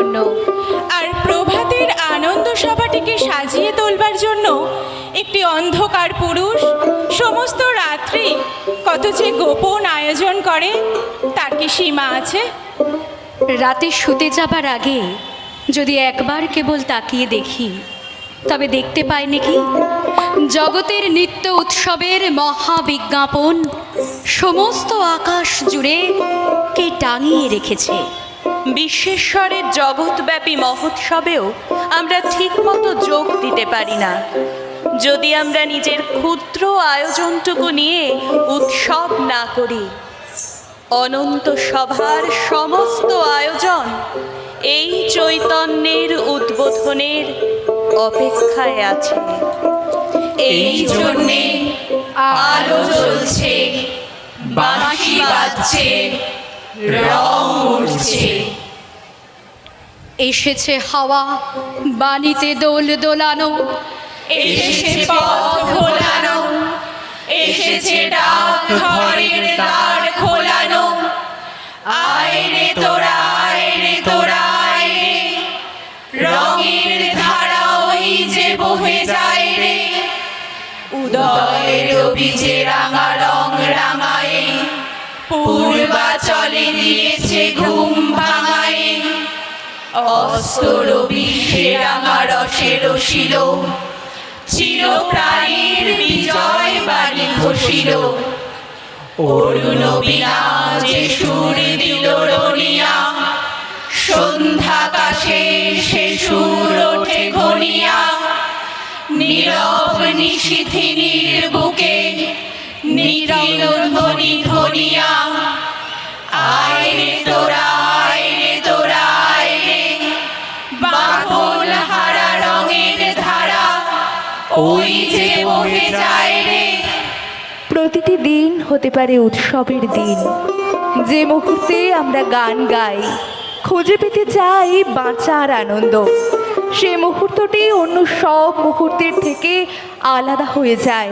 জন্য। আর প্রভাতের আনন্দ সভাটিকে সাজিয়ে তোলবার জন্য একটি অন্ধকার পুরুষ সমস্ত রাত্রি কত যে গোপন আয়োজন করে, তার কি সীমা আছে? রাতে শুতে যাবার আগে যদি একবার কেবল তাকিয়ে দেখি, তবে দেখতে পাই নাকি জগতের নিত্য উৎসবের মহাবিজ্ঞাপন সমস্ত আকাশ জুড়ে কে টাঙিয়ে রেখেছে। বিশ্বেশ্বরের জগৎব্যাপী মহোৎসবেও আমরা ঠিকমতো যোগ দিতে পারি না। যদি আমরা নিজের ক্ষুদ্র আয়োজনটুকু নিয়ে উৎসব না করি, অনন্ত সভার সমস্ত আয়োজন এই চৈতন্যের উদ্বোধনের অপেক্ষায় আছে। এই জন্যে আলো জ্বলছে, বাঁশি বাজছে রং উঠছে এসেছে হাওয়া বাণীতে দোল দোলানো। এসেছে পথ খোলানো। এসেছে ডাক ঘরের দ্বার খোলানো। আয় রে তোরা আয় রে তোরা আয় রে। রঙের ধারা ওই যে বহে যায় রে। উদয়ের বীজে রাঙা পূর্বাচলে দিয়েছে ঘুম ভাঙায়ে অস্তর বিষে রাঙা রসে রসিল চির প্রাণীর বিজয় বাণী ঘোষিল। অরুণ বিনা যে সুর দিল রনিয়া। সন্ধ্যাকাশে সে সুর ওঠে ঘনিয়া। নীরব নিশিথিনীর বুকে নীরব প্রতিটি দিন হতে পারে উৎসবের দিন। যে মুহূর্তে আমরা গান গাই, খুঁজে পেতে চাই বাঁচার আনন্দ। সে মুহূর্তটি অন্য সব মুহূর্তের থেকে আলাদা হয়ে যায়।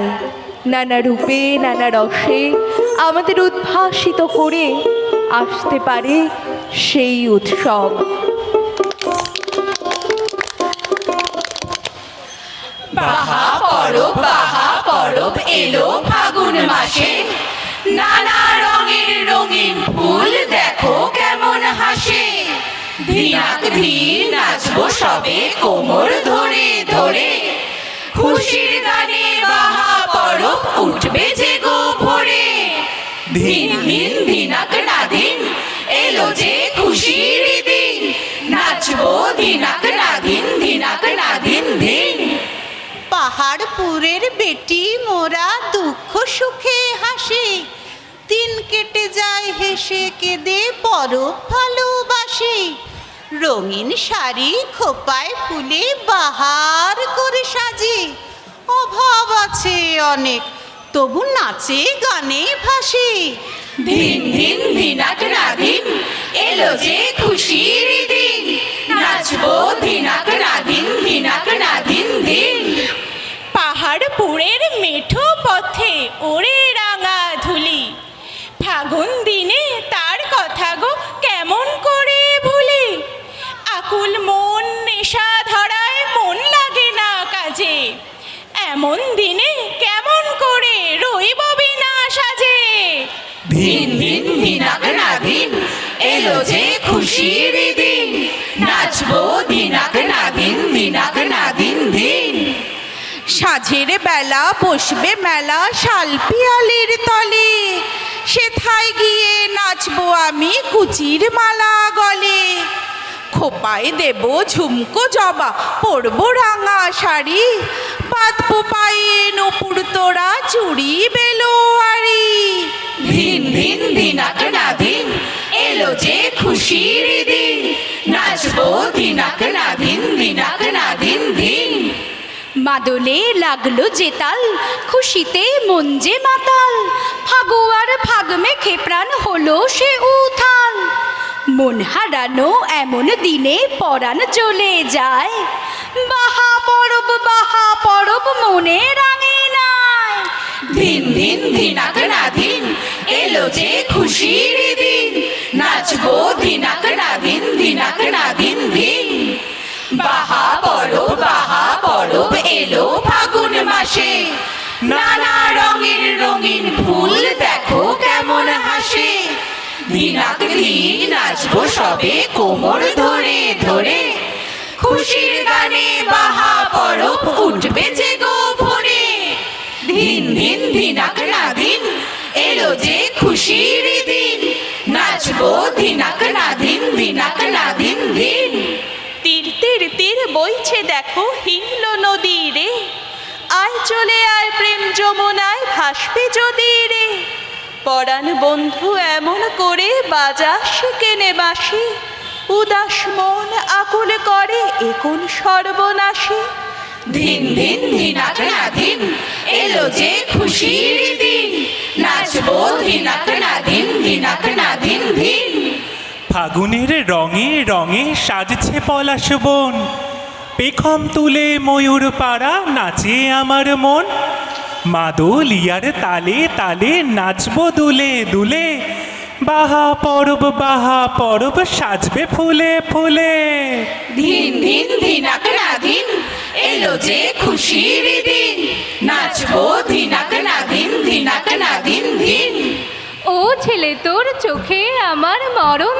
নানা রূপে, নানা রসে আমাদের উদ্ভাসিত করে আসতে পারে সেই উৎসব। বাহা পরব বাহা পরব এলো ফাগুন মাসে। নানা রঙের রঙিন ফুল দেখো কেমন হাসে। ধিনাক ধীর নাচবো সবে কোমর ধরে ধরে। খুশির গানে বাহা পরব উঠবে যে গো ভোরে। দিন দিন দিনাক না দিন, এলো যে খুশির দিন। নাচবো দিনাক না দিন দিনাক না দিন দিন পাহাড়পুরের বেটি, মোরা দুঃখ সুখে হাসি। দিন কেটে যায় হেসে কেঁদে পরব ভালোবাসি। রঙিন শাড়ি খোপায় ফুলে বাহার করে সাজি। অভাব আছে অনেক, তবু নাচে গানে ভাসি। দিন দিন দিনাক না দিন এলো যে খুশির দিন। নাচবো দিনাক মেঠো পথে ওরে রাঙা ধুলি। ফাগুন দিনে তার কথা গো কেমন করে ভুলি? আকুল মন নেশা ধরায় মন লাগে না কাজে। এমন দিনে কেমন করে রইব বিনা সাজে? দিন দিন দিনাক না দিন এলো যে খুশির সাঝের বেলা বসবে মেলা শালপিয়ালির তলে। সেথায় গিয়ে নাচবো আমি কুচির মালা গলে। খোপায় দেব ঝুমকো জবা, পরবো রাঙা শাড়ি। বাঁধবো পায়ে নুপুর তোরা চুড়ি বেলোয়ারি দিন দিন দিনাক না দিন এলো যে খুশির দিন। নাচবো দিনাক না দিন দিনাক না দিন দিন মাদলে লাগল জেতাল খুশিতে মন যে মাতাল। ফাগুয়ার ফাগমে খেপ্রাণ প্রাণ হলো সে উথাল। মন হারানো এমন দিনে পরাণ চলে যায়। বাহা পরব বাহা পরব এলো ফাগুন মাসে। নানা রঙের রঙিন ফুল দেখো কেমন হাসে। দিনাক দিন নাচবো সবে কোমর ধরে ধরে। খুশির গানে বাহা পরব উঠবে যে গো ভোরে দিন দিন দিনাক না দিন এলো যে খুশির দিন। নাচবো দিনাক না দিন, দিনাক না দিন দিন। তীর তীর বইছে দেখো হিমল নদী রে। আয় চলে আয় প্রেম যমুনায়, ভাসবে যদি রে। পরাণ বন্ধু এমন করে বাজা কেনে বাসি উদাস মন আকুল করে এখন সর্বনাশী। দিন দিন দিনাক না এলো যে খুশির দিন। নাচবো দিনাক না দিন দিনাক না দিন দিন ফাগুনের রঙে রঙে সাজছে পলাশ বন। পেখম তুলে ময়ূর পাড়া নাচে আমার মন। মাদল ইয়ার তালে তালে নাচবো দুলে দুলে। বাহা পরব বাহা পরব সাজবে ফুলে ফুলে। দিন দিন দিনাক না দিন এলো যে খুশির দিন। নাচবো দিনাক না দিন দিনাক না দিন দিন ও ছেলে তোর চোখে আমার মরণ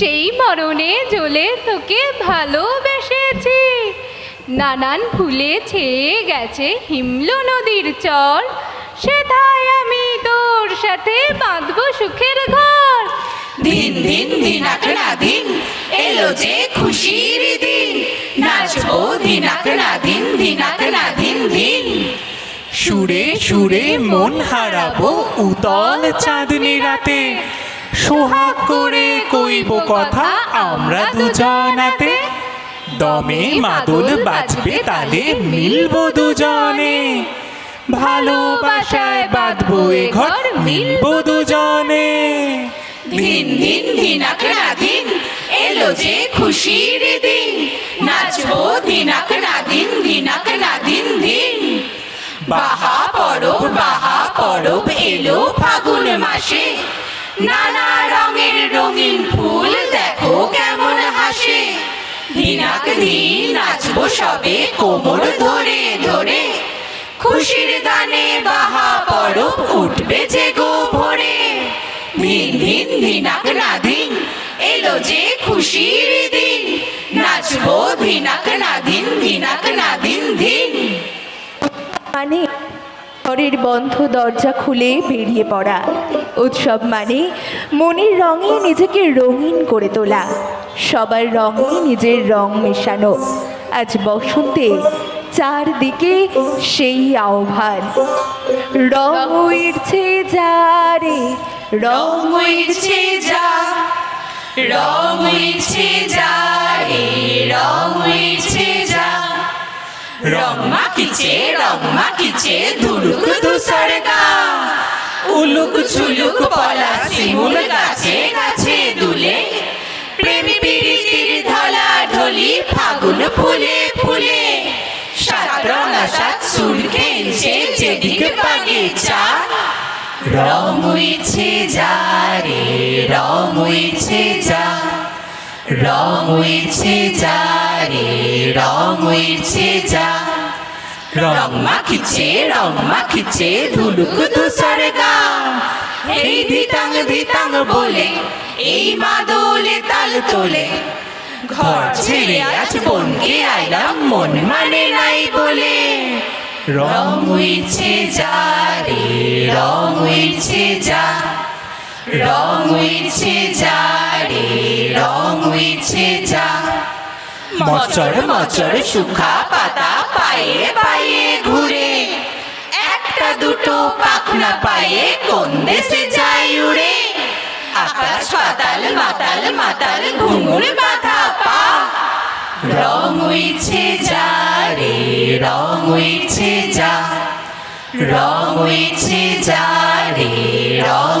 সেই মরণে জ্বলে তোকে ভালোবেসেছি। নানান ফুলে ছেয়ে গেছে হিমল নদীর চর। সেথায় আমি তোর সাথে বাঁধবো সুখের ঘর। দিন দিন দিনাক না দিন, এলো যে খুশির দিন। নাচবো দিনাক না দিন দিনাক না দিন দিন। সুরে সুরে মন হারাবো উতল চাঁদনি রাতে। সোহাগ করে কইব কথা, আমরা দুজনাতে। দমে মাদল বাজবে, তালে মিলবো দুজনে। ভালোবাসায় বাঁধবো এ ঘর, মিলবো দুজনে। দিন দিন দিনাক না এলো যে খুশির দিন। নাচবো দিনাক না দিন দিনাক না দিন দিন। বাহা পরব বাহা পরব, এলো ফাগুন মাসে। নানা রঙের রঙিন ফুল দেখো কেমন হাসে। দিনাক দিন নাচবো সবে কোমর ধরে ধরে। খুশির গানে বাহা পরব উঠবে যে গো ভোরে দিন দিন দিনাক না দিন, এলো যে খুশির দিন। নাচবো দিনাক না দিন, দিনাক না দিন দিন। মানে ঘরের বন্ধ দরজা খুলে বেরিয়ে পড়া। উৎসব মানে মনের রঙে নিজেকে রঙিন করে তোলা। সবার রঙে নিজের রং মেশানো। আজ বসন্তে চারদিকে সেই আহ্বান। রং উড়ছে যারে রং রং উড়ছে যা, রং উড়ছে যা রে, রং উড়ছে মাখিছে রং মাখিছে ধুলুক ধূসর গা উলুক ঝুলুক পলা শিমুল গাছে গাছে দুলে। প্রেম প্রীতির ধলা ঢলি ফাগুন ফুলে ফুলে। সাত রঙা সাত সুর খেলছে যেদিকে বাগিচা রং উইছে যা রে রং উইছে যা। রং উইছে যা রে রং উইছে যা। রং মাখিছে রং মাখিছে ধুলুক ধূসর গা। এই ধিতাং ধিতাং বলে, এই মাদলে তাল তোলে। ঘর ছেড়ে আজ বনকে আইলাম, মন মানে নাই বলে। রং উইছে যা রে রং উইছে যা। রং উইছে যা রে উইছে যা মচর মচর সুখা পাতা পায়ে পায়ে ঘুরে, একটা দুটো পাখনা পায়ে কোন দেশে যায় উড়ে। আকাশ পাতাল মাতাল মাতাল ঘুঙুর মাথা পা। রং উইছে যা রে রং উইছে যা রং উইছে যা রে রং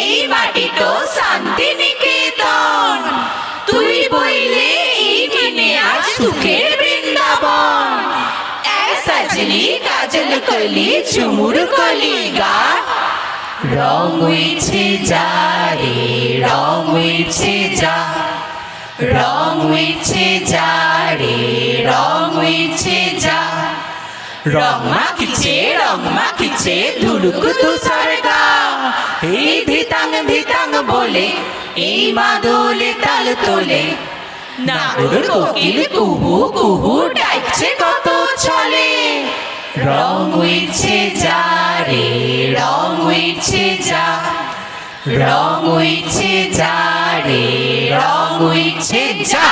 এই মাটি তো শান্তি নিকেতন তুই বইলে এই দিনে আজ সুখের বৃন্দাবন। সাজলি কাজল কলি, ঝুমুর কলি গা। রং উইছে যা রে, রং উইছে যা। রং উইছে যা রে, রং উইছে যা। রং মাখিছে রং মাখিছে ধুলুক তুষার গা। এই ধিতাং ধিতাং বলে, এই মাদলে তাল তোলে। নাগর কোকিল কুহু কুহু ডাকছে কত ছলে। রং উইছে যা রে, রং উইছে যা। রং উইছে যা রে, রং উইছে যা।